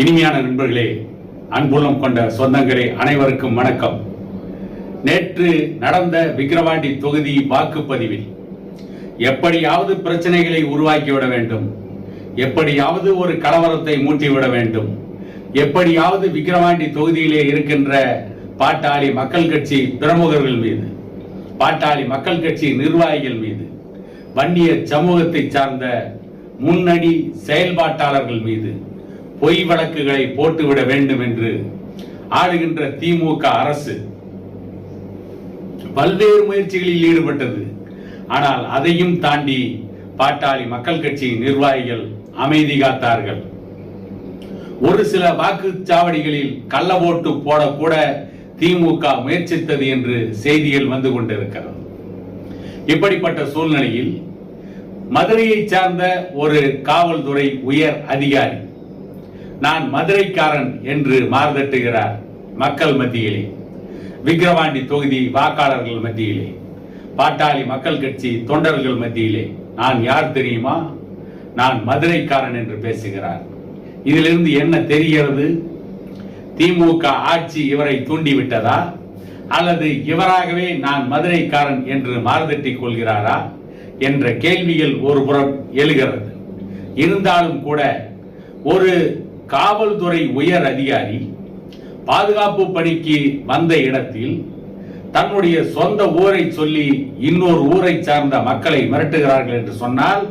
இனிமையான நண்பர்களே அன்புள்ளம் கொண்ட சொந்தங்களே அனைவருக்கும் வணக்கம். நேற்று நடந்த விக்கிரவாண்டி தொகுதி வாக்குப்பதிவில் எப்படியாவது பிரச்சனைகளை உருவாக்கிவிட வேண்டும். எப்படியாவது ஒரு கலவரத்தை மூட்டிவிட வேண்டும். எப்படியாவது விக்கிரவாண்டி தொகுதியிலே இருக்கின்ற பாட்டாளி மக்கள் கட்சி பிரமுகர்கள் மீது பாட்டாளி மக்கள் கட்சி நிர்வாகிகள் மீது வன்னிய சமூகத்தை சார்ந்த முன்னணி செயல்பாட்டாளர்கள் மீது பொய் வழக்குகளை போட்டுவிட வேண்டும் என்று ஆளுகின்ற திமுக அரசு பல்வேறு முயற்சிகளில் ஈடுபட்டது. ஆனால் அதையும் தாண்டி பாட்டாளி மக்கள் கட்சியின் நிர்வாகிகள் அமைதி காத்தார்கள். ஒரு சில வாக்குச்சாவடிகளில் கள்ள ஓட்டு போடக்கூட திமுக முயற்சித்தது என்று செய்திகள் வந்து கொண்டிருக்கிறது. இப்படிப்பட்ட சூழ்நிலையில் மதுரையை சார்ந்த ஒரு காவல்துறை உயர் அதிகாரி நான் மதுரைக்காரன் என்று மார்தட்டுகிறார் மக்கள் மத்தியிலே. விக்கிரவாண்டி தொகுதி வாக்காளர்கள் மத்தியிலே. பாட்டாளி மக்கள் கட்சி தொண்டர்கள் மத்தியிலே. நான் யார் தெரியுமா? நான் மதுரைக்காரன் என்று பேசுகிறார். இதிலிருந்து என்ன தெரிகிறது? திமுக ஆட்சி இவரை தூண்டிவிட்டதா? அல்லது இவராகவே நான் மதுரைக்காரன் என்று மாறுதட்டிக் கொள்கிறாரா? என்ற கேள்விகள் ஒரு புறம் எழுகிறது. இருந்தாலும் கூட ஒரு காவல்துறை உயர் அதிகாரி பாதுகாப்பு பணிக்கு வந்த இடத்தில் தன்னுடைய சொந்த ஊரை சொல்லி இன்னொரு ஊரை சார்ந்த மக்களை மிரட்டுகிறார்கள் என்று சொன்னால்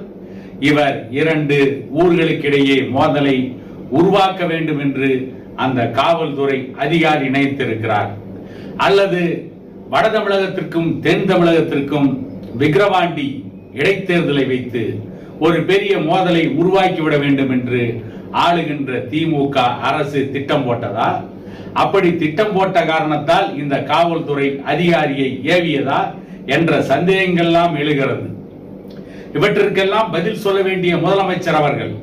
இவர் இரண்டு ஊர்களுக்கிடையே மோதலை உருவாக்க வேண்டும் என்று அந்த காவல்துறை அதிகாரி நினைத்திருக்கிறார். அல்லது வட தமிழகத்திற்கும் தென் தமிழகத்திற்கும் விக்கிரவாண்டி இடைத்தேர்தலை வைத்து ஒரு பெரிய மோதலை உருவாக்கிவிட வேண்டும் என்று ஆளுகின்ற திமுக அரசு திட்டம் போட்டதா? அப்படி திட்டம் போட்ட காரணத்தால் இந்த காவல்துறை அதிகாரியை ஏவியதா என்ற சந்தேகங்கள்லாம் எழுகிறது. இவற்றிற்கெல்லாம் பதில் சொல்ல வேண்டிய முதலமைச்சர் அவர்கள்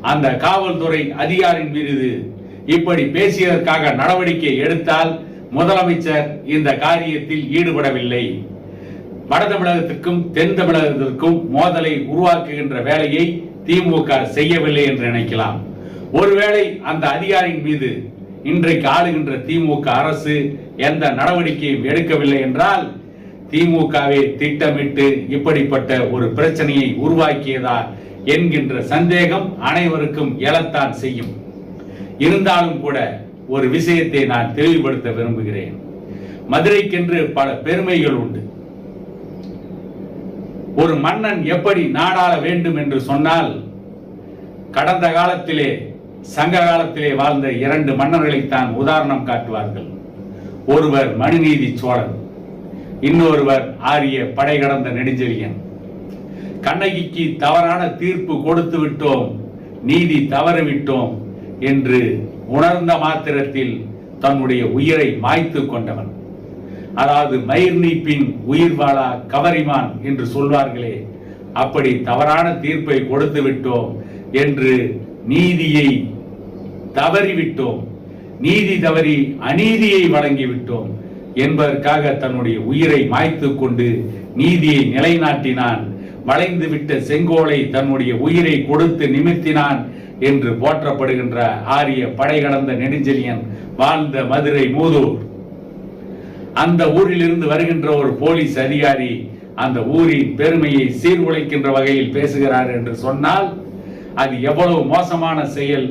அந்த காவல்துறை அதிகாரின் மீது இப்படி பேசியதற்காக நடவடிக்கை எடுத்தால் முதலமைச்சர் இந்த காரியத்தில் ஈடுபடவில்லை. வட தமிழகத்திற்கும் தென் தமிழகத்திற்கும் மோதலை உருவாக்குகின்ற வேலையை திமுக செய்யவில்லை என்று நினைக்கலாம். ஒருவேளை அந்த அதிகாரியின் மீது இன்றைக்கு ஆளுகின்ற திமுக அரசு எந்த நடவடிக்கையும் எடுக்கவில்லை என்றால் திமுகவே திட்டமிட்டு இப்படிப்பட்ட ஒரு பிரச்சனையை உருவாக்கியதா என்கின்ற சந்தேகம் அனைவருக்கும் எழத்தான் செய்யும். இருந்தாலும் கூட ஒரு விஷயத்தை நான் தெளிவுபடுத்த விரும்புகிறேன். மதுரைக்கென்று பல பெருமைகள் உண்டு. ஒரு மன்னன் எப்படி நாடாள வேண்டும் என்று சொன்னால் கடந்த காலத்திலே சங்க காலத்திலே வாழ்ந்த இரண்டு மன்னர்களைத்தான் உதாரணம் காட்டுவார்கள். ஒருவர் மனுநீதி சோழன் இன்னொருவர் ஆரிய படை கடந்த நெடுஞ்செழியன். கண்ணகிக்கு தவறான தீர்ப்பு கொடுத்து விட்டோம் நீதி தவறிவிட்டோம் என்று உணர்ந்த மாத்திரத்தில் தன்னுடைய உயிரை மாய்த்து கொண்டவன். அதாவது மயிர் நீப்பின் உயிர் வாழா கவரிமான் என்று சொல்வார்களே அப்படி தவறான தீர்ப்பை கொடுத்து விட்டோம் என்று நீதியை தவறிவிட்டோம். நீதி தவறி அநீதியை வழங்கிவிட்டோம் என்பதற்காக தன்னுடைய உயிரை மாய்த்து கொண்டு நீதியை நிலைநாட்டினான். வளைந்து விட்ட செங்கோலை தன்னுடைய உயிரை கொடுத்து நிமித்தினான் என்று போற்றப்படுகின்ற ஆரிய படை கடந்த நெடுஞ்செழியன் வாழ்ந்த மதுரை மூதூர். அந்த ஊரிலிருந்து வருகின்ற ஒரு போலீஸ் அதிகாரி அந்த ஊரின் பெருமையை சீர்குலைக்கின்ற வகையில் பேசுகிறார் என்று சொன்னால் அது எவ்வளவு மோசமான செயல்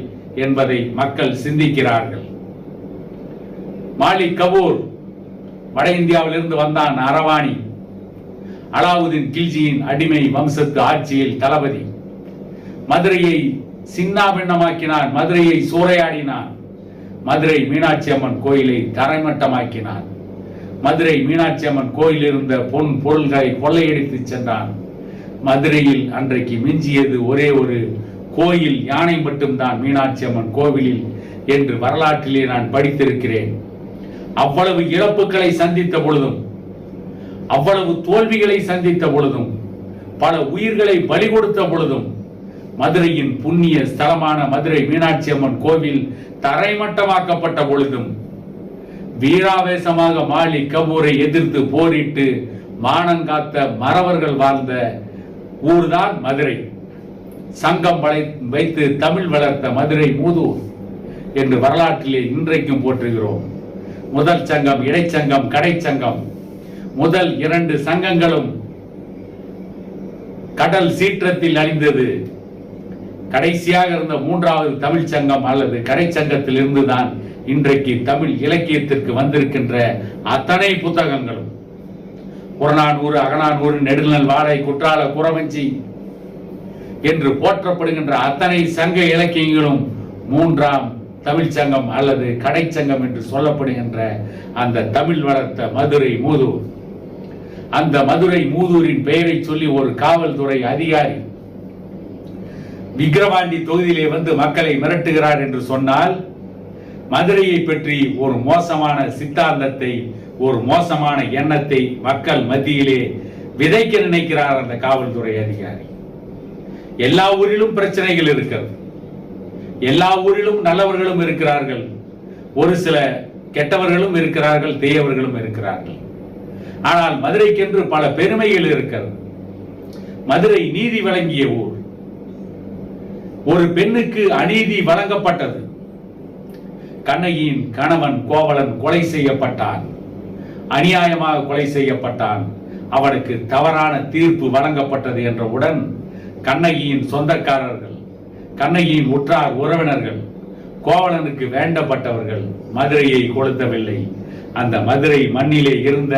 என்பதை மக்கள் சிந்திக்கிறார்கள். மாலிக் கபூர் வட இந்தியாவிலிருந்து வந்தான் அரவாணி அலாவுதீன் கில்ஜியின் அடிமை வம்சத்து ஆட்சியில் தளபதி. மதுரையை சின்னாபின்னமாக்கினான் மதுரையை சூறையாடினான். மதுரை மீனாட்சி அம்மன் கோயிலை தரைமட்டமாக்கினான். மதுரை மீனாட்சி அம்மன் கோயில் இருந்த பொன் பொருள்களை கொள்ளையடித்து சென்றான். மதுரையில் அன்றைக்கு மிஞ்சியது ஒரே ஒரு கோயில் யானை மட்டும்தான் மீனாட்சி அம்மன் கோவிலில் என்று வரலாற்றிலே நான் படித்திருக்கிறேன். அவ்வளவு இழப்புகளை சந்தித்த பொழுதும் அவ்வளவு தோல்விகளை சந்தித்த பொழுதும் பல உயிர்களை பலி கொடுத்த பொழுதும் மதுரையின் புண்ணிய ஸ்தலமான மதுரை மீனாட்சி அம்மன் கோவில் தரைமட்டமாக்கப்பட்ட பொழுதும் வீராவேசமாக மாலி கபூரை எதிர்த்து போரிட்டு மானங்காத்த மறவர்கள் வாழ்ந்த ஊர்தான் மதுரை. சங்கம் வளை வைத்து தமிழ் வளர்த்த மதுரை மூதூர் என்று வரலாற்றிலே இன்றைக்கும் போற்றுகிறோம். முதல் சங்கம் இடைச்சங்கம் கடைச்சங்கம். முதல் இரண்டு சங்கங்களும் கடல் சீற்றத்தில் அழிந்தது. கடைசியாக இருந்த மூன்றாவது தமிழ் சங்கம் அல்லது கடைச்சங்கத்தில் இருந்துதான் இன்றைக்கு தமிழ் இலக்கியத்திற்கு வந்திருக்கின்ற அத்தனை புத்தகங்களும். புறநானூறு அகநானூறு நெடுநல் வாடை குற்றால குறவஞ்சி என்று போற்றப்படுகின்ற அத்தனை சங்க இலக்கியங்களும் மூன்றாம் தமிழ் சங்கம் அல்லது கடைச்சங்கம் என்று சொல்லப்படுகின்ற அந்த தமிழ் வளர்த்த மதுரை மூதூர். அந்த மதுரை மூதூரின் பெயரை சொல்லி ஒரு காவல்துறை அதிகாரி விக்கிரவாண்டி தொகுதியிலே வந்து மக்களை மிரட்டுகிறார் என்று சொன்னால் மதுரையை பற்றி ஒரு மோசமான சித்தாந்தத்தை ஒரு மோசமான எண்ணத்தை மக்கள் மத்தியிலே விதைக்க நினைக்கிறார் அந்த காவல்துறை அதிகாரி. எல்லா ஊரிலும் பிரச்சனைகள் இருக்கிறது. எல்லா ஊரிலும் நல்லவர்களும் இருக்கிறார்கள். ஒரு சில கெட்டவர்களும் இருக்கிறார்கள் தீயவர்களும் இருக்கிறார்கள். ஆனால் மதுரைக்கென்று பல பெருமைகள் இருக்கிறது. மதுரை நீதி வழங்கிய ஊர். ஒரு பெண்ணுக்கு அநீதி வழங்கப்பட்டது. கண்ணகியின் கணவன் கோவலன் கொலை செய்யப்பட்டான். அநியாயமாக கொலை செய்யப்பட்டான். அவனுக்கு தவறான தீர்ப்பு வழங்கப்பட்டது என்றவுடன் கண்ணகியின் சொந்தக்காரர்கள் கண்ணகியின் உற்றார் உறவினர்கள் கோவலனுக்கு வேண்டப்பட்டவர்கள் மதுரையை கொளுத்தவில்லை. அந்த மதுரை மண்ணிலே இருந்த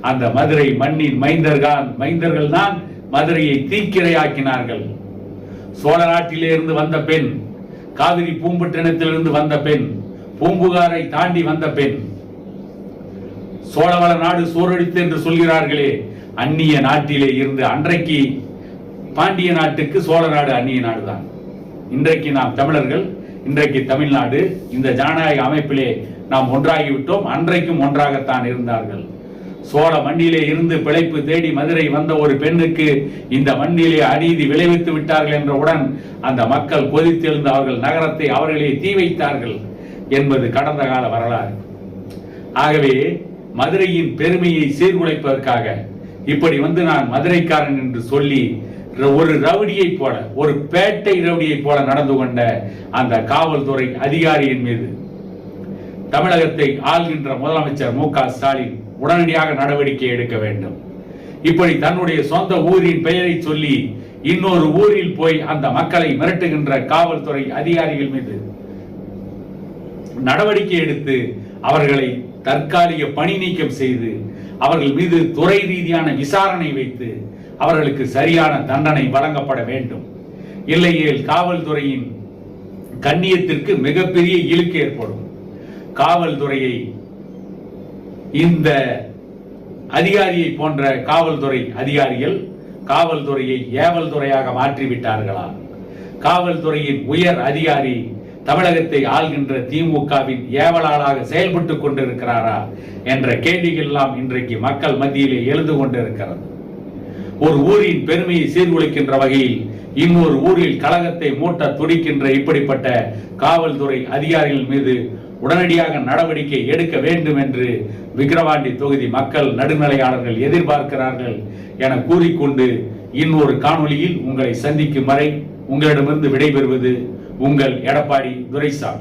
அந்த மதுரை மண்ணின் மைந்தர்கள் மைந்தர்கள் தான் மதுரையை தீக்கிரையாக்கினார்கள். சோழ நாட்டிலே இருந்து வந்த பெண் காவிரி பூம்பட்டினத்திலிருந்து வந்த பெண் பூம்புகாரை தாண்டி வந்த பெண். சோழவள நாடு சோரடித்து என்று சொல்கிறார்களே அந்நிய நாட்டிலே இருந்து அன்றைக்கு பாண்டிய நாட்டுக்கு சோழ நாடு அந்நிய நாடுதான். இன்றைக்கு நாம் தமிழர்கள் இன்றைக்கு தமிழ்நாடு இந்த ஜனநாயக அமைப்பிலே நாம் ஒன்றாகிவிட்டோம் அன்றைக்கும் ஒன்றாகத்தான் இருந்தார்கள். சோழ மண்ணிலே இருந்து பிழைப்பு தேடி மதுரை வந்த ஒரு பெண்ணுக்கு இந்த மண்ணிலே அநீதி விளைவித்து விட்டார்கள் என்றவுடன் அந்த மக்கள் கொதித்தெழுந்து அவர்கள் நகரத்தை அவர்களே தீ வைத்தார்கள். என்பது கடந்த கால வரலாறு. ஆகவே மதுரையின் பெருமையை சீர்குலைப்பதற்காக இப்படி வந்து நான் மதுரைக்காரன் என்று சொல்லி ஒரு ரவுடியை போல ஒரு பேட்டை ரவுடியை போல நடந்து கொண்ட அந்த காவல்துறை அதிகாரியின் மீது தமிழகத்தை ஆள்கின்ற முதலமைச்சர் மு ஸ்டாலின் உடனடியாக நடவடிக்கை எடுக்க வேண்டும். இப்படி தன்னுடைய சொந்த ஊரின் பெயரை சொல்லி இன்னொரு ஊரில் போய் அந்த மக்களை மிரட்டுகின்ற காவல்துறை அதிகாரிகள் மீது நடவடிக்கை எடுத்து அவர்களை தற்காலிக பணி நீக்கம் செய்து அவர்கள் மீது துறை ரீதியான விசாரணை வைத்து அவர்களுக்கு சரியான தண்டனை வழங்கப்பட வேண்டும். இல்லையேல் காவல்துறையின் கண்ணியத்திற்கு மிகப்பெரிய இழுக்கு ஏற்படும். காவல்துறையை இந்த அதிகாரியை போன்ற காவல்துறை அதிகாரிகள் காவல்துறையை ஏவல் துறையாக மாற்றிவிட்டார்களா? காவல்துறையின் உயர் அதிகாரி தமிழகத்தை ஆள்கின்ற திமுகவின் ஏவலாளாக செயல்பட்டு கொண்டிருக்கிறாரா என்ற கேள்விகள் எல்லாம் இன்றைக்கு மக்கள் மத்தியிலே எழுந்து கொண்டிருக்கிறது. ஒரு ஊரின் பெருமையை சீர்குலைக்கின்ற வகையில் இன்னொரு ஊரில் கழகத்தை மூட்ட துடிக்கின்ற இப்படிப்பட்ட காவல்துறை அதிகாரிகள் மீது உடனடியாக நடவடிக்கை எடுக்க வேண்டும் என்று விக்கிரவாண்டி தொகுதி மக்கள் நடுநிலையாளர்கள் எதிர்பார்க்கிறார்கள் என கூறிக்கொண்டு இன்னொரு காணொளியில் உங்களை சந்திக்கும் வரை உங்களிடமிருந்து விடைபெறுவது உங்கள் எடப்பாடி துரைசாமி.